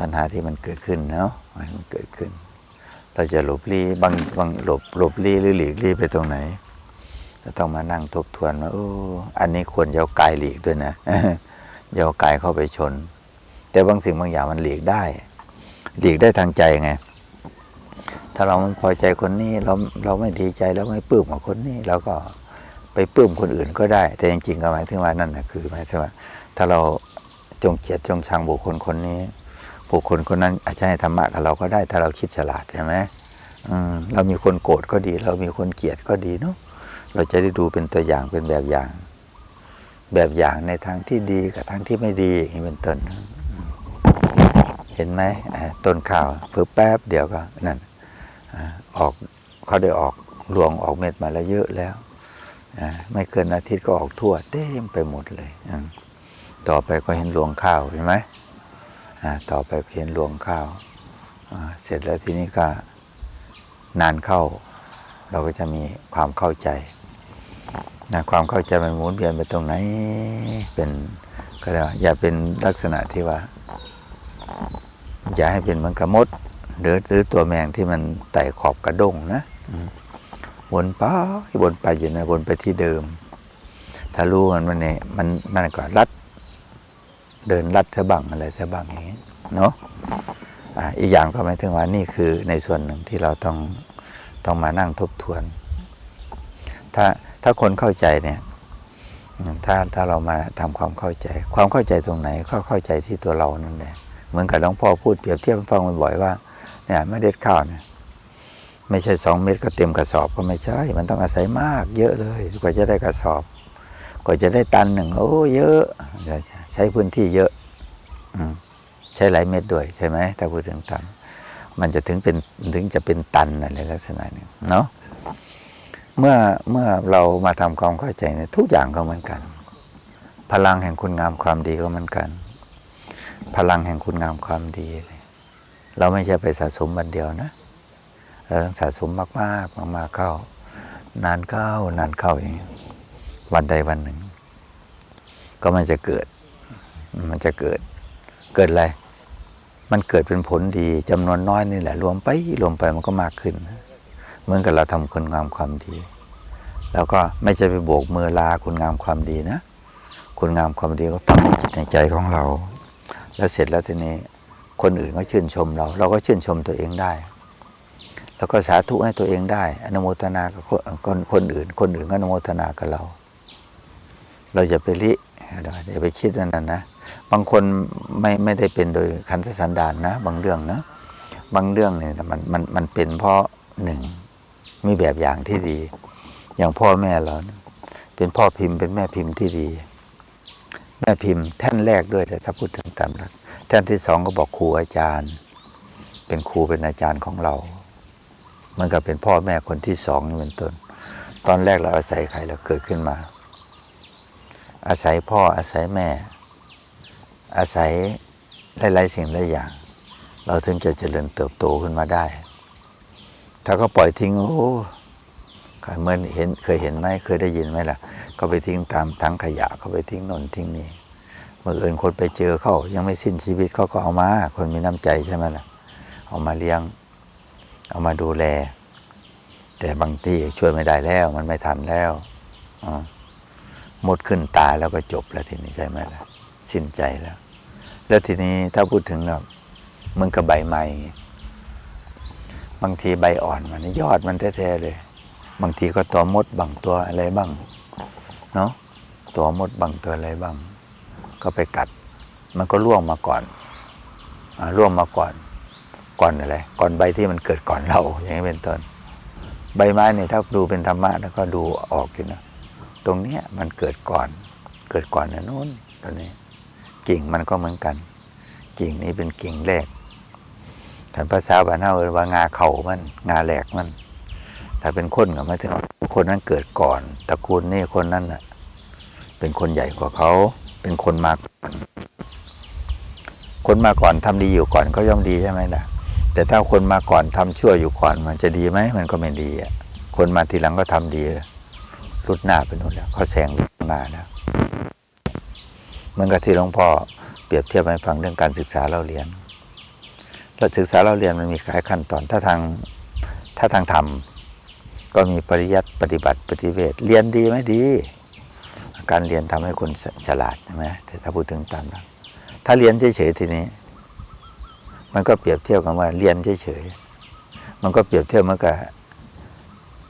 ปัญหาที่มันเกิดขึ้นเนาะมันเกิดขึ้น เราจะหลบลี้บางบางหลบหลบลี้หรือหลีกลี้ไปตรงไหนจะต้องมานั่งทบทวนว่าโอ้อันนี้ควรจะเอากายหลีกด้วยนะอย่าเอากายเข้าไปชน แต่บางสิ่งบางอย่างมันหลีกได้ หลีกได้ทางใจไง ถ้าเราไม่พอใจคนนี้เราเราไม่ดีใจเราไม่ปลื้มกับคนนี้เราก็ไปปลื้มคนอื่นก็ได้ แต่จริงๆก็หมายถึงว่านั่นนะคือหมายถึงว่า ถ้าเราจงเกลียดจงชังบุคคลคนนี้ บุคคลคนนั้นอาจจะให้ธรรมะกับเราก็ได้ถ้าเราคิดฉลาดใช่ไหมเรามีคนโกรธก็ดี เรามีคนเกลียดก็ดีเนาะเราจะได้ดูเป็นตัวอย่างเป็นแบบอย่าง แบบอย่างในทางที่ดีกับทางที่ไม่ดีอย่างนี้เป็นต้นเห็นไหมต้นข้าวเพิ่แป๊บเดียวก็นั่นออกเขาได้ออกรวงออกเม็ดมาแล้วเยอะแล้วไม่เกินอาทิตย์ก็ออกทั่วเต็มไปหมดเลย ต่อไปก็เห็นรวงข้าวเห็นไหม ต่อไปเพียนรวงข้าวเสร็จแล้วทีนี้ก็นานเข้า เราก็จะมีความเข้าใจนะความเข้าใจมันหมุนเวียนไปตรงไหนเป็นก็เรียกว่าอย่าเป็นลักษณะที่ว่า อย่าให้เป็นเหมือนกับมด หรือหรือตัวแมงที่มันไต่ขอบกระด้งนะวนไปวนไปอยู่นะวนไปที่เดิม ถ้ารู้มันมันเนี่ยมันมันก็รัด เดินลัดซะบ้างอะไรซะบ้างอย่างนี้เนาะอีกอย่างก็หมายถึงว่านี่คือในส่วนหนึ่งที่เราต้องต้องมานั่งทบทวน ถ้าถ้าคนเข้าใจเนี่ยถ้าถ้าเรามาทำความเข้าใจ ความเข้าใจตรงไหนก็เข้าใจที่ตัวเรานั่นแหละเหมือนกับหลวงพ่อพูดเปรียบเทียบให้ฟังบ่อยๆว่าเนี่ยเมล็ดข้าวเนี่ยไม่ใช่สองเม็ดก็เต็มกระสอบก็ไม่ใช่ มันต้องอาศัยมาก เยอะเลยกว่าจะได้กระสอบ กว่าจะได้ตันหนึ่งโอ้เยอะ ใช้พื้นที่เยอะอใช้หลายเม็ดด้วยใช่ไหมถ้าพูดถึงตันมันจะถึงเป็นถึงจะเป็นตันอะไรลักษณะนี้เนาะเมื่อเมื่อเรามาทำความเข้าใจเนี่ยทุกอย่างก็เหมือนกัน พลังแห่งคุณงามความดีก็เหมือนกัน พลังแห่งคุณงามความดีเลยเราไม่ใช่ไปสะสมวันเดียวนะเราต้องสะสมมากๆมากๆเข้านานเข้านานเข้าอย่างนี้ วันใดวันหนึ่ง ก็มันจะเกิด มันจะเกิด เกิดอะไร มันเกิดเป็นผลดีจำนวนน้อยนี่แหละ รวมไปรวมไปมันก็มากขึ้น เหมือนกับเราทำคุณงามความดี แล้วก็ไม่ใช่ไปโบกมือลาคุณงามความดีนะคุณงามความดีก็ฝังในจิตในใจของเรา แล้วเสร็จแล้วทีนี้คนอื่นก็ชื่นชมเรา เราก็ชื่นชมตัวเองได้ แล้วก็สาธุให้ตัวเองได้ อนุโมทนากับคนคนคนอื่น คนอื่นก็อนุโมทนากับเรา เราจะไปลิอย่าไปคิดนั่นนะนะบางคนไม่ไม่ได้เป็นโดยขันธสันดานนะ บางเรื่องนะบางเรื่องเนี่ยมันมันมันเป็นเพราะหนึ่งมีแบบอย่างที่ดี อย่างพ่อแม่เราเนี่ยเป็นพ่อพิมพ์เป็นแม่พิมพ์ที่ดี แม่พิมพ์แท่นแรกด้วยแต่ถ้าพูดถึงตามหลักแท่นที่สองก็บอกครูอาจารย์ เป็นครูเป็นอาจารย์ของเรามันก็เป็นพ่อแม่คนที่สองนี่เป็นต้น ตอนแรกเราอาศัยใครเราเกิดขึ้นมา อาศัยพ่ออาศัยแม่ อาศัยหลายๆสิ่งหลายอย่าง เราถึงจะเจริญเติบโตขึ้นมาได้ ถ้าก็ปล่อยทิ้งโอ้เหมื่อนเห็นเคยเห็นไหมเคยได้ยินไหมล่ะ ก็ไปทิ้งตามถังขยะเขาไปทิ้งนนทิ้งนี่เมื่อเอินคนไปเจอเขายังไม่สิ้นชีวิตเขาก็เอามา คนมีน้ำใจใช่ไหมล่ะ เอามาเลี้ยง เอามาดูแล แต่บางที่ช่วยไม่ได้แล้ว มันไม่ทันแล้วอ่า มดขึ้นตาแล้วก็จบแล้วทีนี้ใช่ไหมล่ะสิ้นใจแล้ว แล้วทีนี้ถ้าพูดถึงแบบมึงกับใบไม้บางทีใบอ่อนมันยอดมันแท้ๆเลย บางทีก็ตัวมดบางตัวอะไรบ้าง เนาะตัวมดบางตัวอะไรบ้าง ก็ไปกัด มันก็ร่วงมาก่อนอร่วงมาก่อน ก่อนอะไรก่อนใบที่มันเกิดก่อนเราอย่างนี้เป็นต้นใบไม้เนี่ยถ้าดูเป็นธรรมะแล้วก็ดูออกอยู่นะ ตรงเนี้ยมันเกิดก่อน เกิดก่อนนะนู้นตัวนี้ กิ่งมันก็เหมือนกัน กิ่งนี้เป็นกิ่งแรกถ้าภาษาบ้านเฮาเรียกว่างาเข่ามัน งาแหลกมัน ถ้าเป็นคนก็หมาถึงคนนั้นเกิดก่อนตระกูลนี่คนนั้นน่ะ เป็นคนใหญ่กว่าเขา เป็นคนมาก่อนคนมาก่อนทำดีอยู่ก่อนก็ย่อมดีใช่ไหมล่ะ แต่ถ้าคนมาก่อนทำชั่วอยู่ก่อน มันจะดีไหมมันก็ไม่ดีอะคนมาทีหลังก็ทำดี รุดหน้าไปนู่นแล้วเขาแซงไปข้างหน้าแล้วเหมือนกับที่หลวงพ่อเปรียบเทียบให้ฟังเรื่องการศึกษาเราเรียนเราศึกษาเราเรียนมันมีหลายขั้นตอนถ้าทางถ้าทางธรรมก็มีปริยัติปฏิบัติปฏิเวทเรียนดีไหมดี การเรียนทำให้คนฉลาดใช่ไหมแต่ถ้าพูดถึงตามนั้นถ้าเรียนเฉยๆทีนี้ มันก็เปรียบเทียบกันว่าเรียนเฉยๆมันก็เปรียบเทียบเหมือนกับ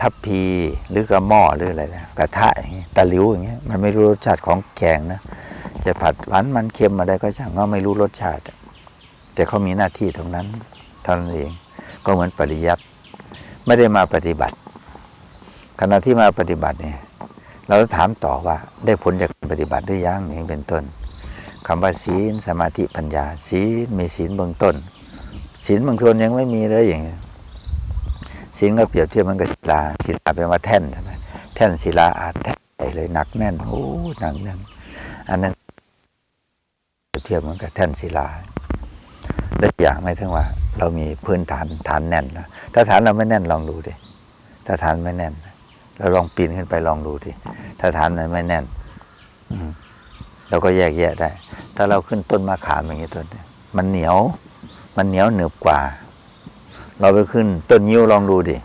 ทัพพีหรือกระหม้อหรืออะไรนะกระทะอย่างเงี้ยตะหลิวอย่างเงี้ยมันไม่รู้รสชาติของแกงนะจะผัดหวานมันเค็มอะไรก็ช่างก็ไม่รู้รสชาติ แต่เขามีหน้าที่ตรงนั้นเท่านั้นเองก็เหมือนปริยัติไม่ได้มาปฏิบัติ ขณะที่มาปฏิบัติเนี่ยเราถามต่อว่าได้ผลจากการปฏิบัติหรือยังอย่างเป็นต้นคำว่าศีลสมาธิปัญญาศีลมีศีลเบื้องต้นศีลบางคนยังไม่มีเลยอย่างเงี้ย ศีลก็เปรียบเทียบเหมันกับศิลาศิลาเป็นว่าแท่นใช่ไหมแท่นศิลาอาจแท่นใหญ่เลยหนักแน่นโอ้หนักแน่นอันนั้นเปรียบเทียบเหมือนกับแท่นศิลาและอย่างไม่ถึงว่า เรามีพื้นฐานฐานแน่นนะถ้าฐานเราไม่แน่นลองดูดิถ้าฐานไม่แน่นเราลองปีนขึ้นไปลองดูทีถ้าฐานมันไม่แน่นอืเราก็แยกแยะได้ ถ้าเราขึ้นต้นมะขามอย่างนี้ต้นมันเหนียว มันเหนียวหนึบกว่า เราไปขึ้น ต้นยิ้วลองดูดิ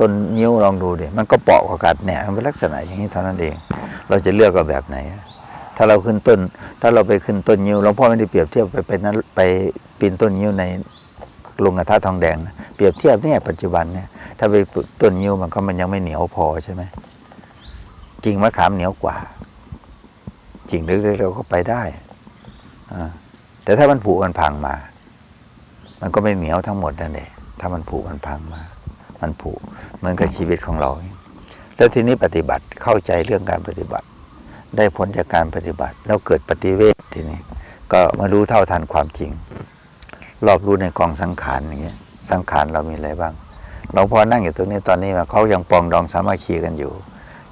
ต้นยิ้วลองดูดิมันก็เปาะกว่ากัดเนี่ยมันเป็นลักษณะอย่างนี้เท่านั้นเอง เราจะเลือกก็แบบไหน ถ้าเราขึ้นต้น ถ้าเราไปขึ้นต้นยิ้วหลวงพ่อไม่ได้เปรียบเทียบไปไปนั้นไปปีนต้นยิ้วในลงกระทะทองแดงนะเปรียบเทียบเนี่ยปัจจุบันเนี่ยถ้าไปต้นยิ้วมันก็มันยังไม่เหนียวพอใช่ไหมกิ่งมะขามเหนียวกว่ากิ่งเล็กๆเราก็ไปได้อ่าแต่ถ้ามันผุมันพังมา มันก็ไม่เหนียวทั้งหมดนั่นเอง ถ้ามันผุมันพังมา มันผุเหมือนกับชีวิตของเรา แล้วทีนี้ปฏิบัติเข้าใจเรื่องการปฏิบัติ ได้ผลจากการปฏิบัติ แล้วเกิดปฏิเวททีนี้ ก็มารู้เท่าทันความจริง รอบรู้ในกองสังขารอย่างเงี้ย สังขารเรามีอะไรบ้างหลวงพ่อนั่งอยู่ตรงนี้ตอนนี้ว่าเขายังปองดองสามัคคีกันอยู่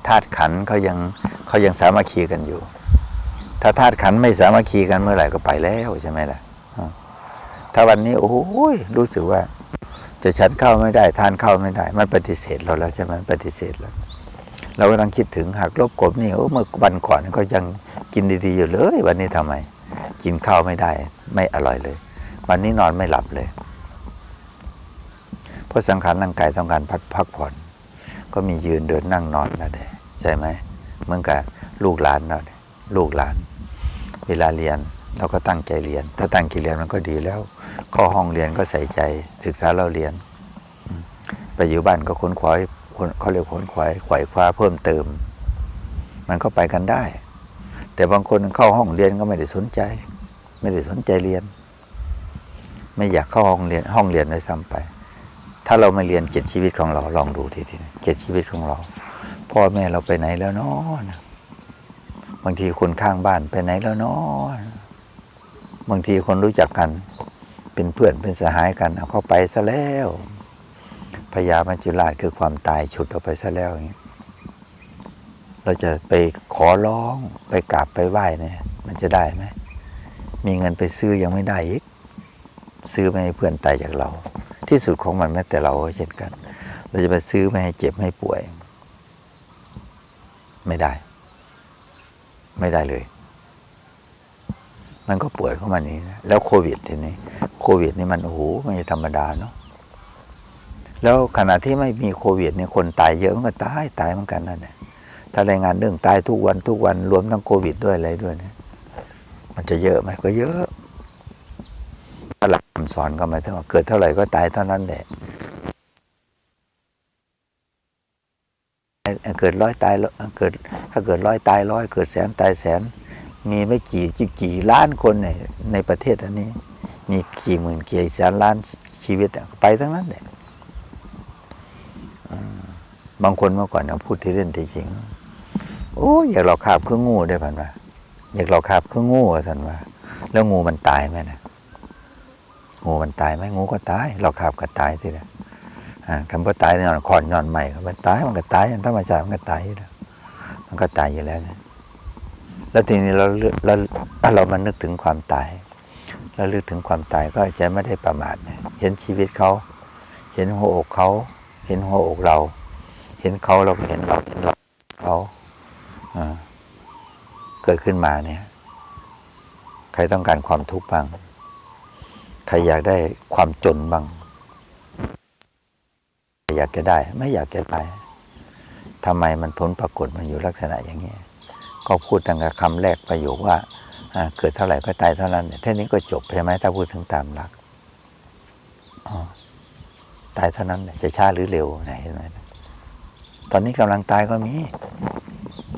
ธาตุขันเขายังเขายังสามัคคีกันอยู่ ถ้าธาตุขันไม่สามัคคีกันเมื่อไหร่ก็ไปแล้วใช่ไหมล่ะถ้าวันนี้โอ้ยรู้สึกว่า จะฉันเข้าไม่ได้ ทานเข้าไม่ได้ มันปฏิเสธเราแล้วใช่ไหมปฏิเสธแล้วเราก็ต้องคิดถึงหากลบกบนี่โอ้เมื่อวันก่อนก็ยังกินดีๆอยู่เลย วันนี้ทำไม กินข้าวไม่ได้ ไม่อร่อยเลย วันนี้นอนไม่หลับเลย เพราะสังขารร่างกายต้องการพักพักผ่อน ก็มียืนเดินนั่งนอนนะเด้ใช่ไหมเหมือนกับลูกหลานเราเนี่ยลูกหลาน เวลาเรียนเราก็ตั้งใจเรียน ถ้าตั้งใจเรียนมันก็ดีแล้ว เข้าห้องเรียนก็ใส่ใจศึกษาเราเรียน ไปอยู่บ้านก็ค้นคว้าเขาเรียกค้นคว้าไขว่คว้าเพิ่มเติม มันก็ไปกันได้ แต่บางคนเข้าห้องเรียนก็ไม่ได้สนใจ ไม่ได้สนใจเรียน ไม่อยากเข้าห้องเรียนห้องเรียนเลยซ้ำไป ถ้าเราไม่เรียนเกียรติชีวิตของเราลองดูทีทีเกียรติชีวิตของเรา พ่อแม่เราไปไหนแล้วเนาะนะบางทีคนข้างบ้านไปไหนแล้วเนาะบางทีคนรู้จักกัน เป็นเพื่อนเป็นสหายกันเอาเข้าไปซะแล้วพญามัจจุราชคือความตายฉุดเอาไปซะแล้วอย่างเงี้ยเราจะไปขอร้องไปกราบไปไหว้เนี่ยมันจะได้ไหมมีเงินไปซื้อยังไม่ได้อีกซื้อไม่ให้เพื่อนตายจากเรา ที่สุดของมันแม้แต่เราก็เช่นกัน เราจะไปซื้อไม่ให้เจ็บไม่ให้ป่วย ไม่ได้ ไม่ได้เลย มันก็ป่วยเข้ามานี้นะแล้วโควิดทีนี้ โควิดนี่มันโอ้โหไม่ธรรมดาเนาะแล้วขณะที่ไม่มีโควิดเนี่ยคนตายเยอะมันก็ตายตายเหมือนกันนั่นแหละถ้ารายงานเรื่องตายทุกวันทุกวันรวมทั้งโควิดด้วยอะไรด้วยเนี่ยมันจะเยอะไหมก็เยอะถ้าหลักคำสอนก็หมายถึงว่าเกิดเท่าไหร่ก็ตายเท่านั้นแหละเกิดร้อยตายเกิด ถ้าเกิดร้อยตายร้อยเกิดแสนตายแสน มีไม่กี่กี่กี่ล้านคนในในประเทศอันนี้ มีกี่หมื่นกี่แสนล้านชีวิตไปทั้งนั้นแหละอืมบางคนเมื่อก่อนเราพูดที่เล่นที่จริง โอ้ยอยากเราคาบเครื่องงูได้พันว่าอยากเราคาบเครื่องงูอท่านว่า แล้วงูมันตายไหมนะงูมันตายไหมงูก็ตาย เราขับก็ตายทีเดียวคำว่าตายนอนคอนนอนใหม่มันตายมันก็ตายธรรมชาติมันก็ตายอยู่แล้วมันก็ตายอยู่แล้วเนี่ย แล้วทีนี้เราเลือกเราถ้าเรามานึกถึงความตายเราลึกถึงความตายก็จะไม่ได้ประมาทเห็นชีวิตเขาเห็นหัวอกเขา เห็นหัวอกเรา เห็นเขาเราก็เห็นเราเห็นเราเขาเกิดขึ้นมาเนี่ย ใครต้องการความทุกข์บ้าง ใครอยากได้ความจนบ้างอยากจะได้ ไม่อยากจะได้ทำไมมันผลปรากฏมันอยู่ลักษณะอย่างนี้ ก็พูดตั้งแต่คำแรกประโยคว่าอ่าเกิดเท่าไหร่ก็ตายเท่านั้นเนี่ยแค่นี้ก็จบใช่ไหมถ้าพูดถึงตามหลักตายเท่านั้นจะช้าหรือเร็วไหนเห็นไหมตอนนี้กำลังตายก็มี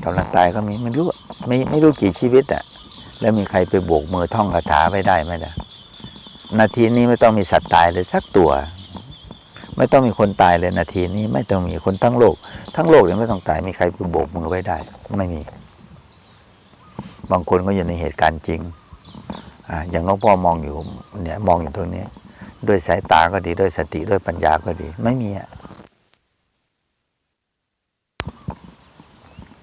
กำลังตายก็มีไม่รู้ไม่ไม่รู้กี่ชีวิตอะแล้วมีใครไปโบกมือท่องคาถาไปได้ไหมล่ะนาทีนี้ไม่ต้องมีสัตว์ตายเลยสักตัว ไม่ต้องมีคนตายเลยนาทีนี้ไม่ต้องมีคนทั้งโลก ทั้งโลกยังไม่ต้องตายมีใครไปโบกมือไว้ได้ ไม่มี บางคนก็อยู่ในเหตุการณ์จริงออย่างหลวงพ่อมองอยู่เนี่ยมองอยู่ตรงนี้ ด้วยสายตาก็ดีด้วยสติด้วยปัญญาก็ดี ไม่มีอะ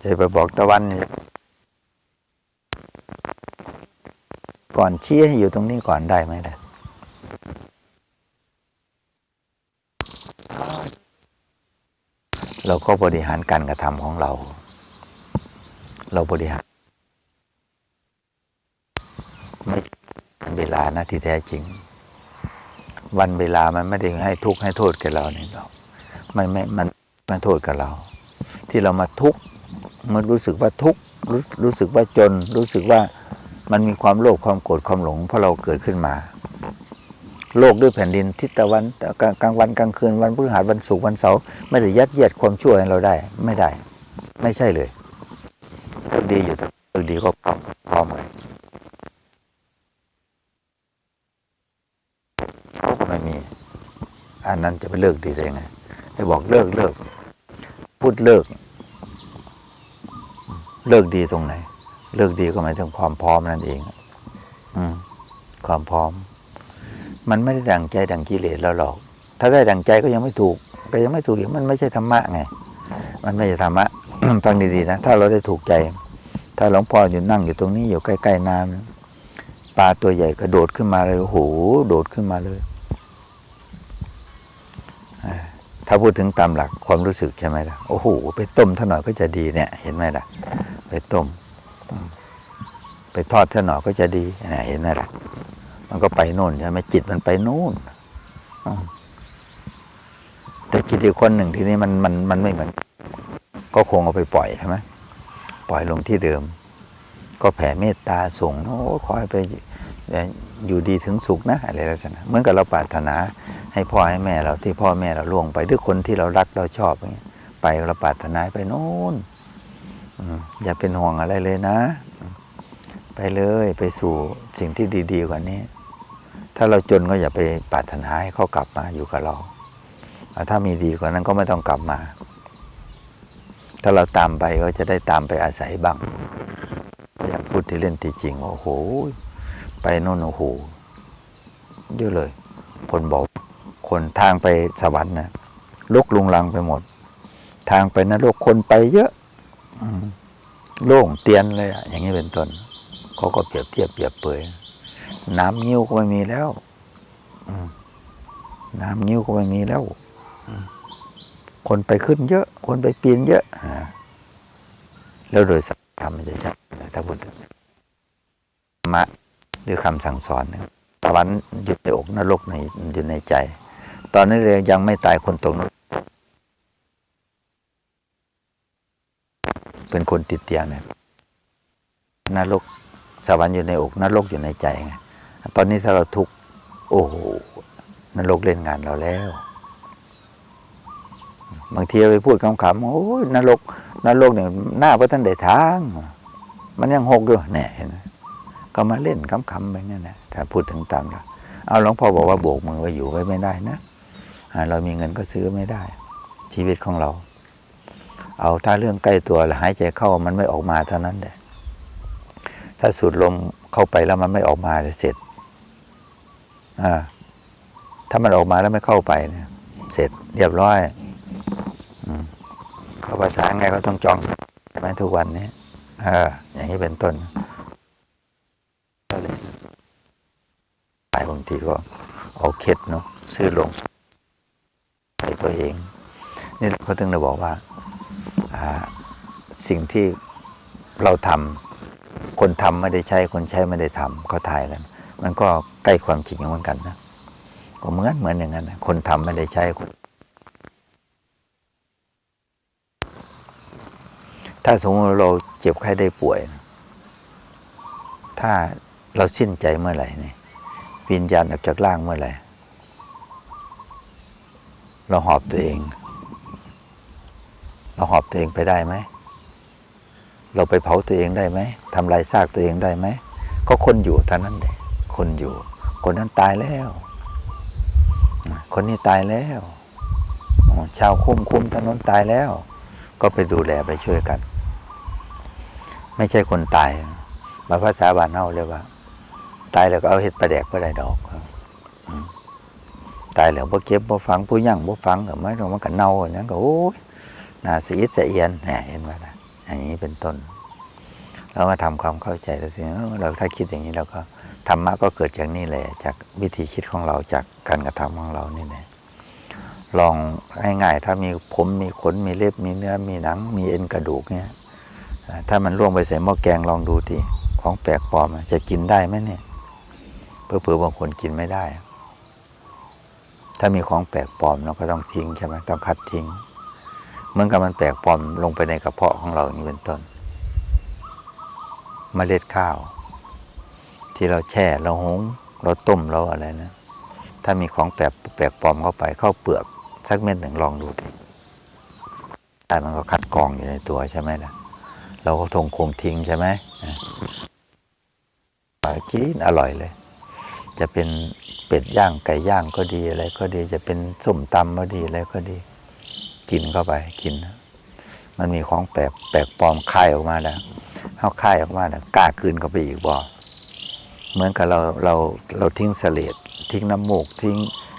จะไปบอกตะวันก่อนชี้ให้อยู่ตรงนี้ก่อนได้ไหมล่ะเราก็บริหารการกระทำของเรา เราบริหาร ไม่วันเวลานะที่แท้จริง วันเวลามันไม่ได้ให้ทุกข์ให้โทษกับเราเนี่ยเรามันไม่มันมันโทษกับเรา ที่เรามาทุกข์มันรู้สึกว่าทุกข์รู้รู้สึกว่าจน รู้สึกว่ามันมีความโลภความโกรธความหลงเพราะเราเกิดขึ้นมา โลกด้วยแผ่นดินทิศตะวันกลางวันกลางคืนวันพฤหัสวันศุกร์วันเสาร์ไม่ได้ยัดเยียดความชั่วให้เราได้ ไม่ได้ ไม่ใช่เลยดีอยู่ต่เลิกดีก็พร้อมพร้อมเลย เขาก็ไม่มี อันนั้นจะไปเลิกดีได้ไงไปบอกเลิกเลิกพูดเลิก เลิกดีตรงไหน เลิกดีก็หมายถึงความพร้อมนั่นเอง อืม ความพร้อม มันไม่ได้ดังใจดังกิเลสเราหรอก ถ้าได้ดังใจก็ยังไม่ถูก ก็ยังไม่ถูกอย่างมันไม่ใช่ธรรมะไง มันไม่ใช่ธรรมะฟังดีๆนะถ้าเราได้ถูกใจ ถ้าหลวงพ่ออยู่นั่งอยู่ตรงนี้อยู่ใกล้ๆน้ำปลาตัวใหญ่กระโดดขึ้นมาเลยโอ้โหโดดขึ้นมาเลย ถ้าพูดถึงตามหลักความรู้สึกใช่ไหมล่ะ โอ้โห ไปต้มท่าหน่อยก็จะดีเนี่ย เห็นไหมล่ะ ไปต้ม ไปทอดท่าหน่อยก็จะดีเนี่ยเห็นไหมล่ะ มันก็ไปโน่นใช่ไหมจิตมันไปโน่นแต่จิตอีกคนหนึ่งทีนี้มันมันมันไม่เหมือน ก็คงเอาไปปล่อยใช่ไหมปล่อยลงที่เดิม ก็แผ่เมตตาส่งโอ้ขอให้ไป อยู่ดีถึงสุขนะอะไรลักษณะเหมือนกับเราปรารถนาให้พ่อให้แม่เราที่พ่อแม่เราล่วงไปด้วยคนที่เรารักเราชอบอย่างเงี้ยไปเราปรารถนาไปโน่นอย่าเป็นห่วงอะไรเลยนะ ไปเลยไปสู่สิ่งที่ดีๆกว่านี้ ถ้าเราจนก็อย่าไปปรารถนาให้เขากลับมาอยู่กับเรา ถ้ามีดีกว่านั้นก็ไม่ต้องกลับมา ถ้าเราตามไปก็จะได้ตามไปอาศัยบ้างพยายาพูดที่เล่นที่จริงโอ้โห ไปโน่นโอ้โหเยอะเลยคนบอกคนทางไปสวรรค์นะลุกลุงลังไปหมด ทางไปนรกคนไปเยอะโล่งเตียนเลยอะอย่างนี้เป็นต้นเขาก็เปรียบเทียบเปรียบเปยน้ำนิ้วก็ไม่มีแล้วน้ำนิ้วก็ไม่มีแล้วคนไปขึ้นเยอะ คนไปปีนเยอะแล้วโดยสัจธรรมมันจะชัดนะถ้าพูดธรรมะ หรือคำสั่งสอนนยสวรรค์อยู่ในอกนรกในอยู่ในใจ ตอนนี้เลยยังไม่ตายคนตกนรกเป็นคนติดเตียงเนี่ยนรกสวรรค์อยู่ในอกนรกอยู่ในใจไงตอนนี้ถ้าเราทุกข์โอ้โหนรกเล่นงานเราแล้ว บางทีไปพูดคำๆโอ้ยนรกนรกเนี่ยหน้าพระท่านได้ทาง มันยังหกด้วยเนี่ยเห็นไหม ก็มาเล่นคำๆไปงั้นนะถ้าพูดถึงตามหลักเอาหลวงพ่อบอกว่าโบกมือไว้อยู่ไว้ไม่ได้นะเรามีเงินก็ซื้อไม่ได้ ชีวิตของเรา เอาถ้าเรื่องใกล้ตัวหายใจเข้ามันไม่ออกมาเท่านั้นแหละถ้าสูดลมเข้าไปแล้วมันไม่ออกมาเสร็จอ่าถ้ามันออกมาแล้วไม่เข้าไปเนี่ยเสร็จเรียบร้อยอเขาภาษาไงเขาต้องจองใช่ไหมทุกวันนี้ออย่างนี้เป็นต้นก็เลยไปบาง ทีก็เอาเคล็ดเนาะซื้อลงใส่ตัวเอง นี่เขาถึงได้บอกว่าสิ่งที่เราทำคนทำไม่ได้ใช้คนใช้ไม่ได้ทำเขาถ่ายกันมันก็ใกล้ความจริงเหมือนกันนะก็เหมือนเหมือนอย่างนั้นคนทำไม่ได้ใช้คนถ้าสมมติเราเจ็บไข้ได้ป่วย ถ้าเราสิ้นใจเมื่อไหร่เนี่ย วิญญาณออกจากร่างเมื่อไหร่เราหอบตัวเอง เราหอบตัวเองไปได้ไหม เราไปเผาตัวเองได้ไหมทำลายซากตัวเองได้ไหม ก็คนอยู่เท่านั้นเลยคนอยู่ คนนั้นตายแล้ว คนนี้ตายแล้วชาวคุมคุมถนนตายแล้ว ก็ไปดูแลไปช่วยกัน ไม่ใช่คนตาย มาภาษาบานเฮาเลยว่าายแล้วก็เอาเห็ดประแดกก็ได้ดอกตายแล้วบ่เก็บบ่ฝังผู้ยั่งบ่ฝังก็ไม่ต้องมันก็เน่าอย่างนั้นก็โอ้ยน่าสะอิดสเอียนเห็นไหมล่ะอย่างนี้เป็นต้นเรามาทำความเข้าใจแล้วเออเราถ้าคิดอย่างนี้เราก็ธรรมะก็เกิดจากนี่แหละ จากวิธีคิดของเราจากการกระทำของเรานี่แหละลองง่ายๆถ้ามีผมมีขนมีเล็บมีเนื้อมีหนัง มีเอ็นกระดูกเนี่ยถ้ามันล่วงไปใส่หม้อแกงลองดูทีของแปลกปลอมจะกินได้ไหมเนี่ย เพื่อเผื่อบางคนกินไม่ได้ ถ้ามีของแปลกปลอมเราก็ต้องทิ้งใช่ไหมต้องคัดทิ้ง เหมือนกับมันแปลกปลอมลงไปในกระเพาะของเราอย่างนี้เป็นต้นเมล็ดข้าว ที่เราแช่เราหุงเราต้มเราอะไรนะ ถ้ามีของแปลกแปลกปลอมเข้าไปเข้าเปลือกสักเม็ดหนึ่งลองดูดิแต่มันก็คัดกรองอยู่ในตัวใช่ไหมล่ะ เราก็ทงคงทิ้งใช่ไหมกินอร่อยเลย จะเป็นเป็ดย่างไก่ย่างก็ดีอะไรก็ดีจะเป็นส้มตำก็ดีอะไรก็ดี กินเข้าไปกิน มันมีของแปลกแปลกปลอมคายออกมาแล้วเขาคายออกมาแล้วกล้าคืนเข้าไปอีกบ่เหมือนกับเราเราเราทิ้งเสลดทิ้งน้ำมูกทิ้ง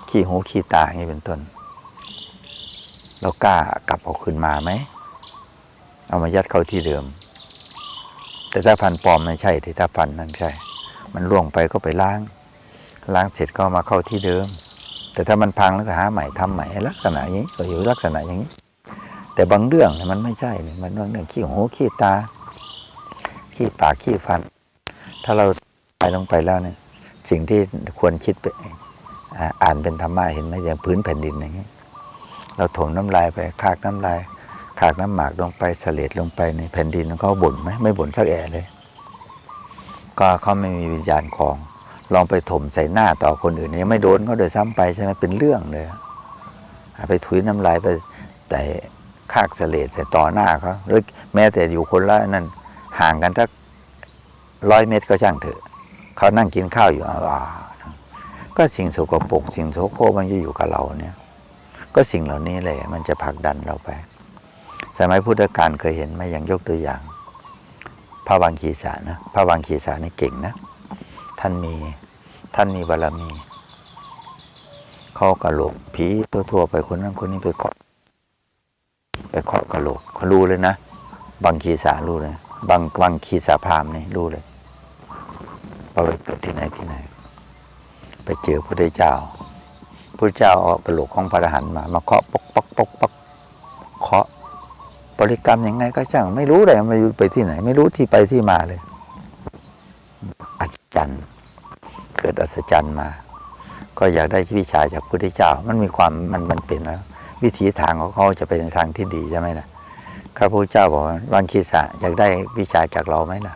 ขี้หูขี้ตาอย่างนี้เป็นต้น เรากล้ากลับเอาคืนมาไหมเอามายัดเข้าที่เดิม แต่ถ้าฟันปลอมไม่ใช่ที่ถ้าฟันนั่นใช่ มันล่วงไปก็ไปล้าง ล้างเสร็จก็มาเข้าที่เดิม แต่ถ้ามันพังแล้วก็หาใหม่ทำใหม่ลักษณะอย่างนี้ก็อยู่ลักษณะอย่างนี้ แต่บางเรื่องมันไม่ใช่มันบางเรื่องขี้หูขี้ตา ขี้ปากขี้ฟัน ถ้าเราตายลงไปแล้วเนี่ยสิ่งที่ควรคิดไปอ่านเป็นธรรมะเห็นไหมอย่างพื้นแผ่นดินอย่างนี้ เราถมน้ำลายไปคากน้ำลายขากน้ำหมากลงไปเสลดลงไปในแผ่นดินเขาบ่นไหมไม่บ่นสักแอะเลย ก็เขาไม่มีวิญญาณของ ลองไปถมใส่หน้าต่อคนอื่นยังไม่โดนเขาโดยซ้ำไปใช่ไหมเป็นเรื่องเลยไปถุยน้ำลายไปแต่คากเสลดใส่ต่อหน้าเขาหรือแม้แต่อยู่คนละนั่นห่างกันสักร้อยเมตรก็ช่างเถอะเขานั่งกินข้าวอยู่อ่าก็สิ่งสกปรกสิ่งโสโครกมันจะอยู่กับเราเนี่ย ก็สิ่งเหล่านี้เลยมันจะผลักดันเราไป สมัยพุทธกาลเคยเห็นไหมอย่างยกตัวอย่างพระวังคีสานะพระวังคีสานี่เก่งนะ ท่านมี ท่านมีบารมี เขากระโหลกผีตัวทั่วไปคนนั้นคนนี้ไปเคาะไปเคาะกระโหลกเขารู้เลยนะบังคีสารู้เลยบังบังคีสาพามนี่รู้เลยพอไปเกิดที่ไหนที่ไหน ไปเจอพระพุทธเจ้าพระเจ้าเอากระโหลกของพระอรหันต์มา มาเคาะปกปกปกปกเคาะบริกรรมยังไงก็ช่างไม่รู้เลยมันไปที่ไหน ไม่รู้ที่ไปที่มาเลย จรรย์ เกิดอัศจรรย์มา ก็อยากได้วิชาจากพระพุทธเจ้า มันมีความมันมันเป็นแล้ว วิถีทางของเขาจะเป็นทางที่ดีใช่ไหมล่ะข้าพระพุทธเจ้าบอกว่าวังคีสะอยากได้วิชาจากเราไหมล่ะ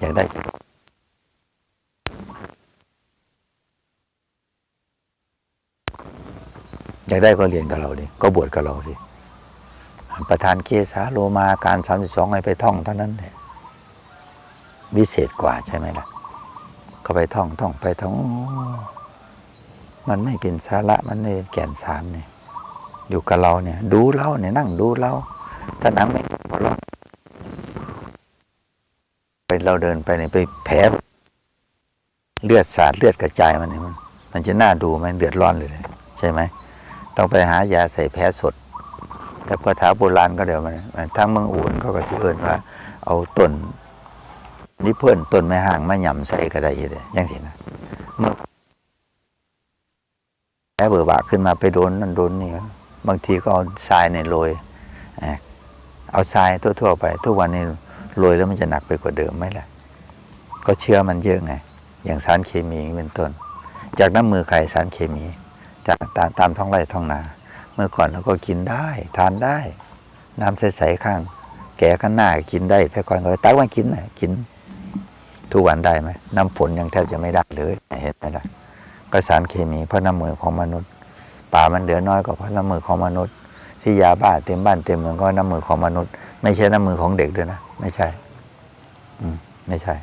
อยากได้อยากได้ก็เรียนกับเราดิ ก็บวชกับเราสิประธานเกสาโลมาการสามสิบสองให้ไปท่องเท่านั้นแหละ วิเศษกว่าใช่ไหมล่ะ ก็ไปท่องท่องไปท่องอมันไม่เป็นสาระมันไม่เป็นแก่นสารเนี่ย อยู่กับเราเนี่ย ดูเราเนี่ยนั่งดูเราถ้านั่งไม่พอเราไปเราเดินไปเนี่ยไปแผลเลือดสาดเลือดกระจายมันเนี่ยมันมันจะน่าดูไหมเดือดร้อนเลยใช่ไหมต้องไปหายาใส่แผลสด แต่ภาษาโบราณก็เดี๋ยวมันทางเมืองอุ่นเขาก็สิเอิ้นว่า เอาต้น นี่เพื่อนต้นไม้ห่างไมาหย่ำใส่ก็ไดเลยยังสินะเมื่อแผลเบื่อบากขึ้นมาไปโดนนั่นโดนนี่บางทีก็เอาทรายในโรยอะเอาทรายทั่วๆไป ทุกวันนี้โรยแล้วมันจะหนักไปกว่าเดิมไหมล่ะ ก็เชื้อมันเยอะไง อย่างสารเคมีเป็นต้น จากน้ำมือใครสารเคมี จากตามตามท้องไร่ท้องนา เมื่อก่อนเราก็กินได้ทานได้ น้ำใสๆข้าง แก่ข้างหน้ากินได้ แต่ก่อนก็ตักมากินนะกิน ทุกวันได้ไหมน้ำฝนยังแทบจะไม่ได้เลยเห็นไหมล่ะก็สารเคมีเพราะน้ำมือของมนุษย์ ป่ามันเหลือน้อยก็เพราะน้ำมือของมนุษย์ ที่ยาบ้าเต็มบ้านเต็มเมืองก็น้ำมือของมนุษย์ ไม่ใช่น้ำมือของเด็กด้วยนะไม่ใช่ อืมไม่ใช่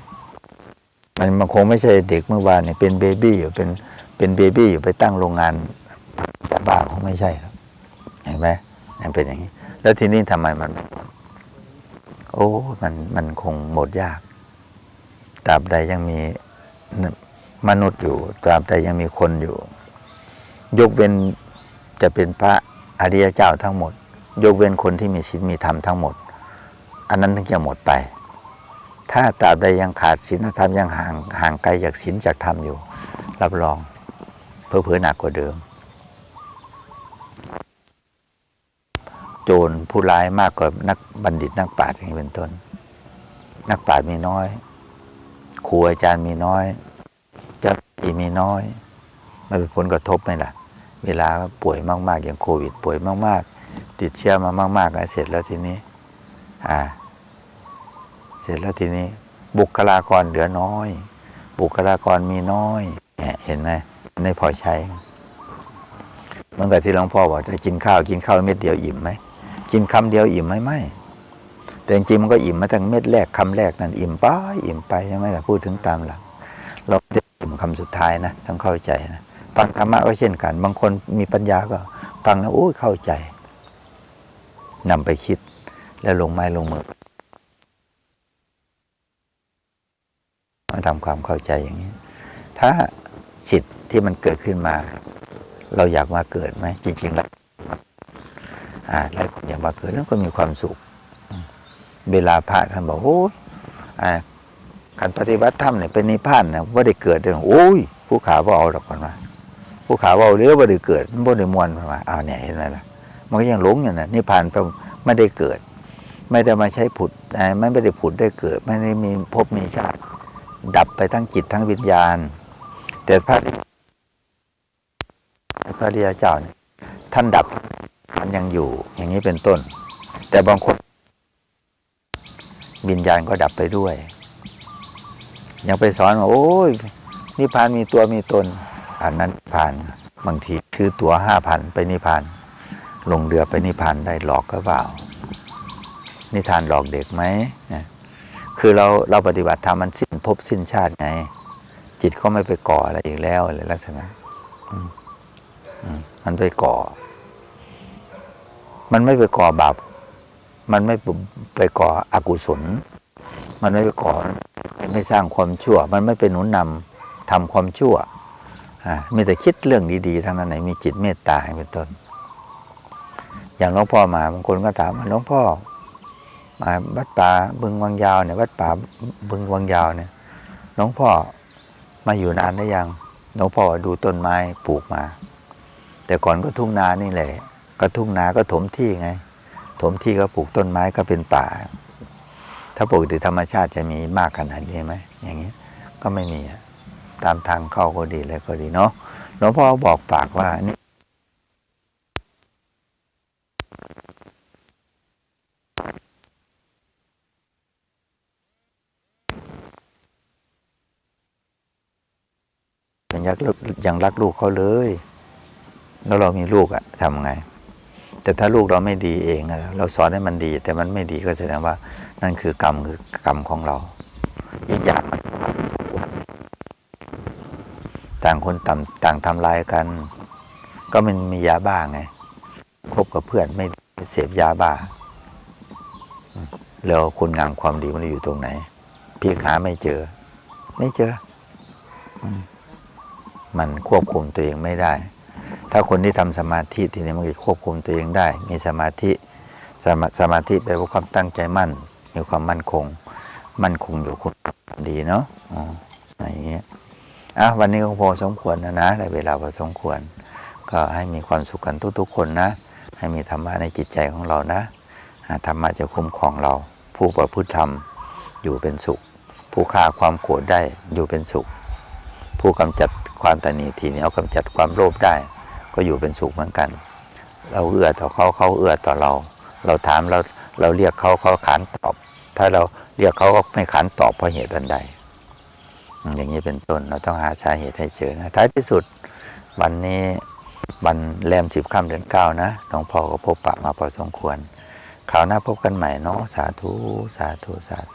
มันมันคงไม่ใช่เด็กเมื่อวานเนี่ยเป็นเบบี้อยู่เป็นเป็นเบบี้อยู่ไปตั้งโรงงานยาบ้าคงไม่ใช่หรอกเห็นไหมมันเป็นอย่างนี้ แล้วทีนี้ทำไมมัน โอ้มันมันคงหมดยาก ตราบใดยังมีมนุษย์อยู่ ตราบใดยังมีคนอยู่ ยกเว้นจะเป็นพระอริยเจ้าทั้งหมด ยกเว้นคนที่มีศีลมีธรรมทั้งหมด อันนั้นถึงจะหมดไป ถ้าตราบใดยังขาดศีลธรรมยังห่างห่างไกลจากศีลจากธรรมอยู่ รับรองเพื่อเพอหนักกว่าเดิม โจรผู้ร้ายมากกว่านักบัณฑิตนักปราชญ์อย่างเป็นต้น นักปราชญ์มีน้อย ครูอาจารย์มีน้อยเจ้าที่มีน้อย มันเป็นผลกระทบไหมล่ะ เวลาป่วยมาก ๆ อย่างโควิด ป่วยมาก ๆ ติดเชื้อมามากๆแล้วเสร็จแล้วทีนี้ อ่า เสร็จแล้วทีนี้ บุคลากรเหลือน้อย บุคลากรมีน้อยเห็นไหมไม่พอใช้เมื่อกับที่หลวงพ่อบอกจะกินข้าวกินข้าวเม็ดเดียวอิ่มไหมกินคำเดียวอิ่มไหมไม่ แต่จริงๆมันก็อิ่มมาตั้งเม็ดแรกคำแรกนั่นอิ่มไปอิ่มไปใช่ไหมล่ะพูดถึงตามหลัก เราได้อิ่มคำสุดท้ายนะต้องเข้าใจนะฟังธรรมะก็เช่นกัน บางคนมีปัญญาก็ฟังแล้วโอ้ยเข้าใจนำไปคิดแล้วลงไม้ลงมือมาทำความเข้าใจอย่างนี้ ถ้าสิทธิ์ที่มันเกิดขึ้นมา เราอยากมาเกิดไหมจริงๆแล้วอ่าหลายคนอยากมาเกิดแล้วก็มีความสุข เวลาพระท่านบอกโอ้ยอการปฏิบัติธรรมเนี่ยเป็นนิพพานนะว่าได้เกิดเลยโอ้ยผู้ขาว่าเอาดอกก่อนมาผู้ขาว่าเอาเรือว่าได้เกิดมันบ่ได้มวนมาเอาเนี่ยเห็นไหมล่ะมันก็ยังหลงอยู่นะนิพพานแปลว่าไม่ได้เกิด ไม่ได้มาใช้ผุดอ่ไม่ได้ผุดได้เกิด ไม่ได้มีภพมีชาติ ดับไปทั้งจิตทั้งวิญญาณ แต่พระพระริยเจ้าเนี่ยท่านดับมันยังอยู่อย่างนี้เป็นต้น แต่บางคน วิญญาณก็ดับไปด้วย ยังไปสอนว่าโอ้ยนิพพานมีตัวมีตน อันนั้นนิพานบางทีคือตัวห้าพันไปนิพพาน ลงเรือไปนิพพานได้หลอกก็เปล่า นิทานหลอกเด็กไหมนะคือเราเราปฏิบัติธรรมมันสิ้นภพสิ้นชาติไง จิตก็ไม่ไปก่ออะไรอีกแล้วอะไรลักษณะมอืมมันไปก่อ มันไม่ไปก่อบาป มันไม่ไปก่ออกุศล มันไม่ไปก่อไม่สร้างความชั่ว มันไม่ไปหนุนนำทำความชั่วอ่ามีแต่คิดเรื่องดีๆทั้งนั้นไหนมีจิตเมตตาเป็นต้น อย่างหลวงพ่อมาบางคนก็ถามว่าหลวงพ่อมาวัดป่าบึงวังยาวเนี่ยวัดป่าบึงวังยาวเนี่ยหลวงพ่อมาอยู่นานได้ยังหลวงพ่อดูต้นไม้ปลูกมา แต่ก่อนก็ทุ่งนานี่แหละ ก็ทุ่งนาก็ถมที่ไง มที่ก็ปลูกต้นไม้ก็เป็นป่า ถ้าปลูกติธรรมชาติจะมีมากขนาดนี้ไหมอย่างนี้ก็ไม่มีตามทางเข้าก็ดีแล้วก็ดีเนาะหลวงพ่อบอกปากว่านี่เป็นยักลูกยังรักลูกเขาเลย แล้วเรามีลูกอะทำไง แต่ถ้าลูกเราไม่ดีเองเราสอนให้มันดี แต่มันไม่ดีก็แสดงว่านั่นคือกรรมคือกรรมของเราอีกอย่างมันทุกวันต่างคนต่างต่างทำลายกัน ก็มันมียาบ้าไงคบกับเพื่อนไม่เสพยาบ้า แล้วคุณงามความดีมันอยู่ตรงไหน พี่หาไม่เจอ ไม่เจอ มันควบคุมตัวเองไม่ได้ ถ้าคนที่ทำสมาธิทีนี้มันจะควบคุมตัวเองได้ มีสมาธิสมาสมาธิแปลว่าความตั้งใจมั่น มีความมั่นคง มั่นคงอยู่คนดีเนาะอ๋ออย่างเงี้ยอะวันนี้ก็พอสมควรนะนะได้เวลาพอสมควร ก็ให้มีความสุขกันทุกๆ คนนะ ให้มีธรรมะในจิตใจของเรานะธรรมะจะคุ้มครองเรา ผู้ประพฤติธรรมอยู่เป็นสุข ผู้ฆ่าความโกรธได้อยู่เป็นสุข ผู้กำจัดความตนีทีนี้เอากำจัดความโลภได้ ก็อยู่เป็นสุขเหมือนกัน เราเอื้อต่อเขาเขาเอื้อต่อเรา เราถามเราเราเรียกเขาเขาขานตอบ ถ้าเราเรียกเขาก็ไม่ขานตอบเพราะเหตุอันใด อย่างนี้เป็นต้นเราต้องหาสาเหตุให้เจอนะท้ายที่สุดวันนี้วันแรมสิบค่ำเดือนเก้านะหลวงพ่อก็พบปะมาพอสมควรคราวหน้าพบกันใหม่เนาะสาธุสาธุสาธุ